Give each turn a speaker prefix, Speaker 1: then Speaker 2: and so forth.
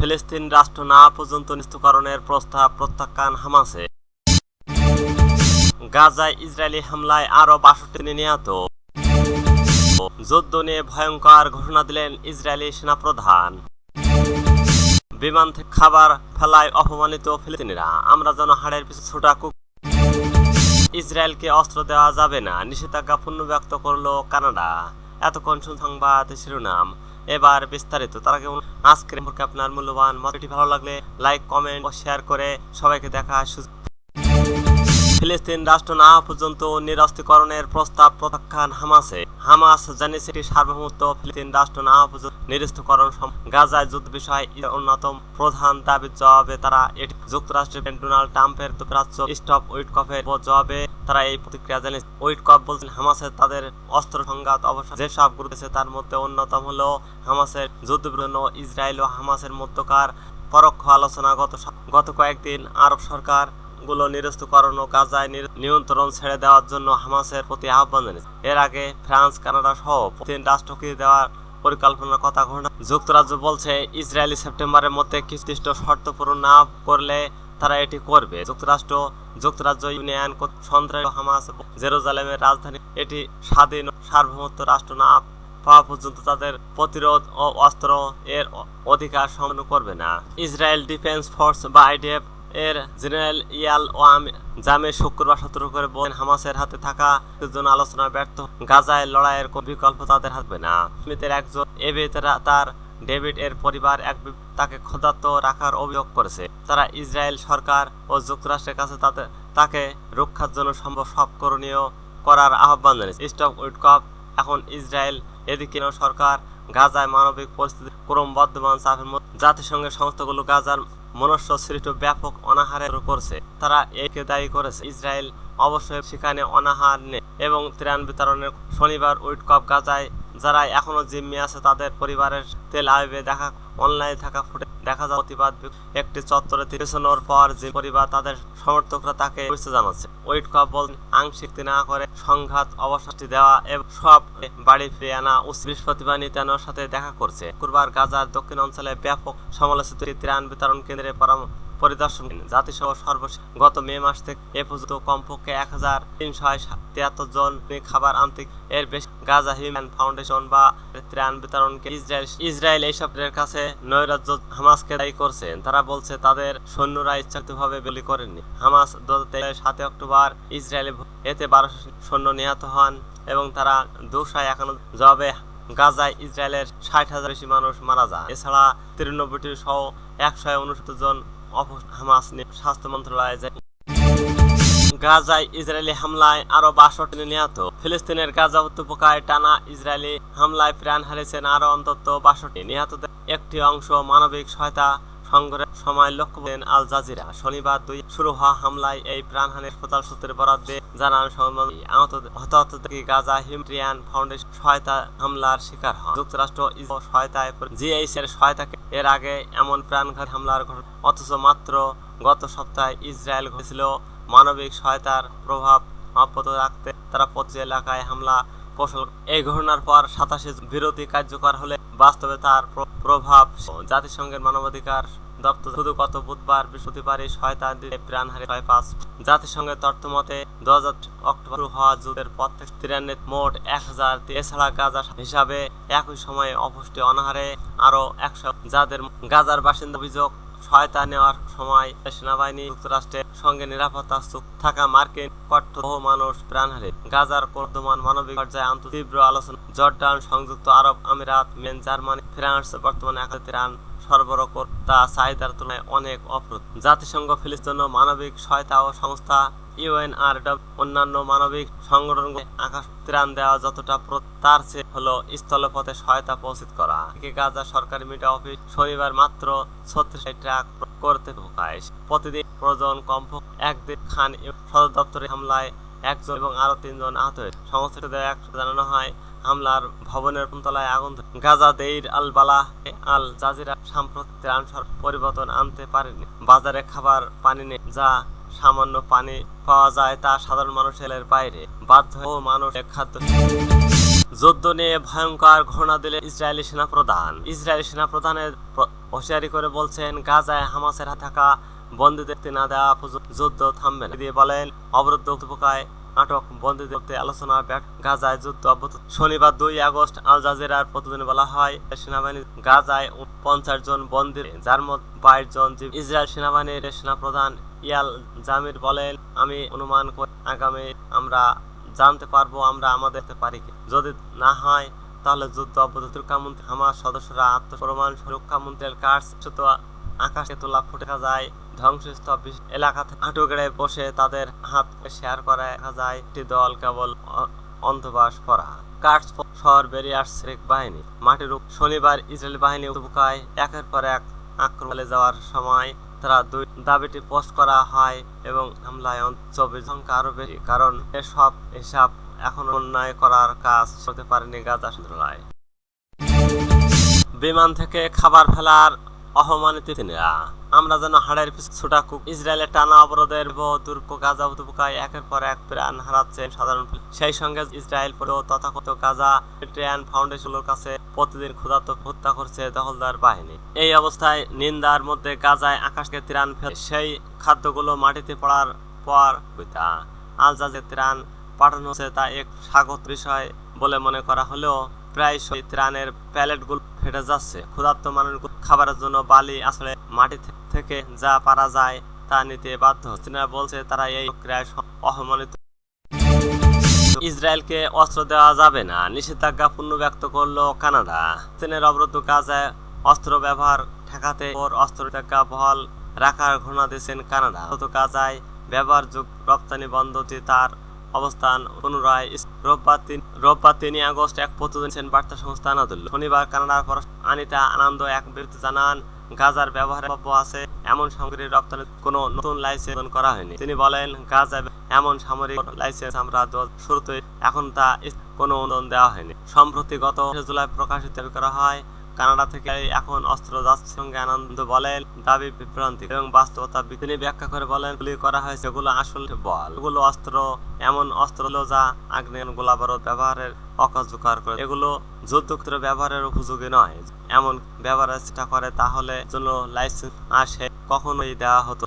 Speaker 1: ফিলিস্তিন রাষ্ট্র না পর্যন্ত নিশ্চিতকরণের প্রস্তাব প্রত্যাখ্যান হামাসে। গাজায় ইসরায়েলি হামলায় আরও বাষট্টি নিহত। যুদ্ধ নিয়ে ভয়ঙ্কর ঘোষণা দিলেন ইসরায়েলি সেনাপ্রধান। বিমান থেকে খাবার ফেলায় অপমানিত ফিলিস্তিনিরা। আমরা যেন হাড়ের পিছু ছোটা কুক ইসরায়েলকে অস্ত্র দেওয়া যাবে না, নিষেধাজ্ঞা পুনর্ব্যক্ত করল কানাডা। এতক্ষণ সংবাদ শিরোনাম। এবার বিস্তারিত। তার আগে আজকের আপনার মূল্যবান মতটি ভালো লাগলে লাইক কমেন্ট ও শেয়ার করে সবাইকে দেখা সুযোগ ফিলিস্তিন রাষ্ট্র না পর্যন্ত নিরস্ত্রীকরণের প্রস্তাব প্রত্যাখ্যান হামাসে। হামাস জানিয়েছে এটি সার্বভৌমত্ব ফিলিস্তিন রাষ্ট্র না পর্যন্ত নিরস্ত্রীকরণ গাজায় যুদ্ধ বিষয়ে অন্যতম প্রধান দাবির জবাবে তারা এটি যুক্তরাষ্ট্রের ডোনাল্ড ট্রাম্পের দুপ্রাচ্য স্টপ উইটকফের জবাবে তারা এই প্রতিক্রিয়া জানিয়েছে। উইটকফ বলছেন হামাসের তাদের অস্ত্র সংঘাত অবসান যেসব গুরুত্ব তার মধ্যে অন্যতম হলো হামাসের যুদ্ধবিরোধী ইসরায়েল ও হামাসের মধ্যকার পরোক্ষ আলোচনা। গত গত কয়েকদিন আরব সরকার গুলো নিরস্ত করানো, গাজায় নিয়ন্ত্রণ ছেড়ে দেওয়ার জন্য হামাসের প্রতি আহ্বান জানিয়েছে। এর আগে ফ্রান্স, কানাডা সহ তিন রাষ্ট্রকে দেওয়ার পরিকল্পনার কথা ঘোষণা যুক্তরাজ্য বলছে, ইসরায়েলি সেপ্টেম্বরের মধ্যে নির্দিষ্ট শর্ত পূরণ না করলে তারা এটি করবে। যুক্তরাষ্ট্র, যুক্তরাজ্য ইউনিয়ন সন্ত্রাসী হামাস জেরুজালেমের রাজধানী, এটি স্বাধীন সার্বভৌমত্ব রাষ্ট্র না পাওয়া পর্যন্ত তাদের প্রতিরোধ ও অস্ত্র এর অধিকার সম্পন্ন করবে না। ইসরায়েল ডিফেন্স ফোর্স বা আইডিএফ এর জেনারেল ইয়াল ওয়াম জামে শুক্রবার সতর্ক করে বলেন, হামাসের হাতে থাকা জন্য আলোচনা ব্যর্থ। গাজায় লড়াইয়ের বিকল্প তাদের হাতবে না। স্মিথের একজন এবে তারা- ডেভিড এর পরিবার এক তাকে ক্ষুধার্ত রাখার অভিযোগ করেছে। তারা ইসরায়েল সরকার ও যুক্তরাষ্ট্রের কাছে তাদের তাকে রক্ষার জন্য সম্ভব সব করণীয় করার আহ্বান জানিয়েছে। স্টক উইটকপ এখন ইসরায়েল এদিকে সরকার, গাজায় মানবিক পরিস্থিতি ক্রমবর্ধমান চাপের মধ্যে। জাতিসংঘের সংস্থাগুলো গাজার মনুষ্য সৃষ্ট ব্যাপক অনাহারের করছে। তারা একে দায়ী করেছে। ইসরায়েল অবশ্যই সেখানে অনাহার নেই এবং ত্রাণ বিতরণের শনিবার উইটকপ গাজায় যারা এখনও জিম্মি আছে, তাদের পরিবারের তেল আইবে দেখা অনলাইনে থাকা ফুটে দেখা যায় প্রতিবাদ একটি চত্বরে পেছনোর পর যে পরিবার তাদের সমর্থকরা তাকে শুভেচ্ছা জানাচ্ছে। ওয়েট কাপ বল আংশিক না করে সংঘাত অবসাদটি দেওয়া এবং সব বাড়ি ফিরে আনা উচ্চ বৃহস্পতিবার নেতানোর সাথে দেখা করছে। শুক্রবার গাজার দক্ষিণ অঞ্চলে ব্যাপক সমালোচিত ত্রাণ বিতরণ কেন্দ্রে পরামর্শ পরিদর্শন। জাতিসংঘ সর্বশেষ গত মে মাস থেকে এ পর্যন্ত কমপক্ষে এক হাজার তিনশো তিয়াত্তর জন খাবার আনতে এর বেশি গাজা হিউম্যান ফাউন্ডেশন বা ত্রাণ বিতরণকে ইসরায়েল ইসরায়েল এইসবের কাছে নৈরাজ্য হামাসকে দায়ী করছেন। তারা বলছে তাদের সৈন্যরা ইচ্ছাকৃতভাবে গুলি করেননি। হামাস দু সাতই অক্টোবর ইসরায়েলে এতে বারোশো সৈন্য নিহত হন এবং তারা দুশো একান্ন জবাবে গাজায় ইসরায়েলের ষাট হাজার বেশি মানুষ মারা যায় এছাড়া তিরানব্বইটি সহ একশো উনসত্তর জন অপ- হামাস স্বাস্থ্য মন্ত্রণালয়ে যায় গাজায় ইসরায়েলি হামলায় আরও বাষট্টি নিহত। ফিলিস্তিনের গাজা উপত্যকায় টানা ইসরায়েলি হামলায় প্রাণ হারিয়েছেন আরও অন্তত বাষট্টি। নিহতদের একটি অংশ মানবিক সহায়তা সংগ্রহের সময় লক্ষ্য করেন আল জাজিরা। শনিবার দুই শুরু হওয়া হামলায় এই প্রাণহানি হাসপাতাল সূত্রের বরাদ দিয়ে জানান সংবাদ গাজা হিমট্রিয়ান ফাউন্ডেশন সহায়তা হামলার শিকার হন। যুক্তরাষ্ট্র সহায়তায় জিএইচ এর সহায়তাকে এর আগে এমন প্রাণঘাতী হামলার ঘটনা অথচ মাত্র গত সপ্তাহে ইসরায়েল ঘটেছিল মানবিক সহায়তার প্রভাব অব্যাহত রাখতে তারা প্রতি এলাকায় হামলা কৌশল এই ঘটনার পর সাতাশে বিরতি কার্যকর হলে বাস্তবে তার প্রভাব, জাতিসংঘের মানবাধিকার দপ্তর শুধু গত বুধবার, বৃহস্পতিবারই শয়তান দিতে প্রাণ হারে ছয়, পাঁচ। জাতিসংঘের তথ্য মতে দু হাজার অক্টোবর হওয়া যুদ্ধের পর থেকে তিরান্নে মোট এক হাজার, এছাড়া গাজার হিসাবে একই সময়ে অপুষ্টি অনাহারে আরও একশো। যাদের গাজার বাসিন্দা অভিযোগ সহায়তা নেওয়ার সময় সেনাবাহিনী, যুক্তরাষ্ট্রের সঙ্গে নিরাপত্তা থাকা মার্কিন কট্ট মানুষ প্রাণ হারে গাজার বর্তমান মানবিক পর্যায়ে আন্ত তীব্র আলোচনা। জর্ডান সংযুক্ত আরব আমিরাত, মেন জার্মানি, ফ্রান্স, বর্তমানে একাধিক ত্রাণ সরবরাহ তা চাহিদার তুলনায় অনেক অপ্রত জাতিসংঘ ফিলিস্তিন মানবিক সহায়তা ও সংস্থা ইউএনআর অন্যান্য মানবিক সংগঠন আকাশ ত্রাণ দেওয়া যতটা তার চেয়ে হলো স্থলপথে সহায়তা পৌঁছিত করা। গাজা সরকারি মিডিয়া অফিস শনিবার মাত্র ছত্রিশ ট্রাক করতে ঢোকায়। প্রতিদিন প্রয়োজন কমপক্ষে একদিন খান সদর দপ্তরে হামলায় একজন এবং আরও তিনজন আহত হয়েছে। সংস্থা এক জানানো হয়, হামলার ভবনের তলায় আগুন। গাজা দেইর আল বালা আল জাজিরা সাম্প্রতিক ত্রাণ পরিবর্তন আনতে পারেনি। বাজারে খাবার পানি নেই, যা সামান্য পানি পাওয়া যায় তা সাধারণ মানুষের বাইরে বাধ্য ও মানুষ খাদ্য যুদ্ধ নিয়ে ভয়ঙ্কর ঘোষণা দিলে ইসরায়েলি সেনাপ্রধান। ইসরায়েলি সেনাপ্রধানের প্রধানের হুঁশিয়ারি করে বলছেন, গাজায় হামাসের থাকা বন্দীদের না দেওয়া যুদ্ধ থামবে না। দিয়ে বলেন, অবরুদ্ধ উপত্যকায় আটক বন্দীদের মধ্যে আলোচনা গাজায় যুদ্ধ অব্যাহত। শনিবার দুই আগস্ট আল জাজিরার প্রতিদিন বলা হয় সেনাবাহিনী গাজায় পঞ্চাশ জন বন্দী, যার মধ্যে বাইশ জন ইসরায়েল সেনাবাহিনীর সেনাপ্রধান ইয়াল জামির বলেন, আমি অনুমান করি, আগামী আমরা জানতে পারব আমরা আমাদের পারি যদি না হয়, তাহলে যুদ্ধ অব্যাহত। সুরক্ষামন্ত্রী হামাস সদস্যরা আত্মপ্রমাণ সুরক্ষামন্ত্রীর কাজ শুধু আকাশে তোলা ফুটে যায়। ধ্বংসস্তূপ বিশ- এলাকা থেকে হাঁটু বসে তাদের হাত শেয়ার করা দেখা যায়, একটি দল কেবল অন্তবাস করা কার্স শহর বেরিয়ে আসছে বাহিনী। মাটির শনিবার ইসরায়েল বাহিনী উপকায় একের পর এক আক্রমণে যাওয়ার সময় তারা দুই দাবিটি পোস্ট করা হয় এবং হামলায় চব্বিশ সংখ্যা আরও বেশি। কারণ এসব হিসাব এখন অন্যায় করার কাজ হতে পারেনি গাজা সন্ত্রালয় বিমান থেকে খাবার ফেলার অপমানিত তিনিরা আমরা যেন হাড়ের পিছু ছোটা কুক ইসরায়েলের টানা অবরোধের দুর্গ গাজা উপত্যকায় একের পর এক প্রাণ হারাচ্ছেন সাধারণ সেই সঙ্গে ইসরায়েল পরেও তথাকথিত গাজা ট্রেন ফাউন্ডেশনের কাছে প্রতিদিন ক্ষুধার্ত হত্যা করছে দখলদার বাহিনী। এই অবস্থায় নিন্দার মধ্যে গাজায় আকাশকে ত্রাণ ফেলে সেই খাদ্যগুলো মাটিতে পড়ার পর আল জাজে ত্রাণ পাঠানো হচ্ছে তা এক স্বাগত বিষয় বলে মনে করা হলেও প্রায়শই ত্রাণের প্যালেটগুলো ফেটে যাচ্ছে। ক্ষুধার্ত মানুষ খাবারের জন্য বালি আসলে মাটি থেকে যা পারা যায় তা নিতে বাধ্য হচ্ছে। বলছে তারা এই প্রক্রিয়ায় অসম্মানিত ইসরায়েলকে অস্ত্র দেওয়া যাবে না, নিষেধাজ্ঞা পূর্ণ ব্যক্ত করল কানাডা। চীনের অবরুদ্ধ কাজে অস্ত্র ব্যবহার ঠেকাতে ওর অস্ত্র নিষেধাজ্ঞা বহাল রাখার ঘোষণা দিয়েছেন কানাডা। গত কাজায় ব্যবহারযোগ রপ্তানি বন্ধটি তার অবস্থান পুনরায় রোববার তিন রোববার তিনই আগস্ট এক প্রতিদিন বার্তা সংস্থা আনাদুল শনিবার কানাডার পররাষ্ট্র আনিতা আনন্দ এক বিবৃতি জানান, গাজার ব্যবহারে আছে, এমন সামগ্রী রপ্তানি কোনো নতুন লাইসেন্স করা হয়নি। তিনি বলেন, গাজায় এমন সামরিক লাইসেন্স আমরা শুরুতে এখন তা কোনো অনুদান দেওয়া হয়নি। সম্প্রতি গত জুলাই প্রকাশিত করা হয় কানাডা থেকে এখন অস্ত্র যাচ্ছে সঙ্গে আনন্দ বলেন দাবি বিভ্রান্তি এবং বাস্তবতা তিনি ব্যাখ্যা করে বলেন, গুলি করা হয়েছে, এগুলো আসলে বল। এগুলো অস্ত্র, এমন অস্ত্র হলো যা আগ্নেয় গোলা বারুদ ব্যবহারের অকার্যকর করে। এগুলো যুদ্ধক্ষেত্রে ব্যবহারের উপযোগী নয়। এমন ব্যবহারের চেষ্টা করে, তাহলে জন্য লাইসেন্স আসে, কখনোই দেওয়া হতো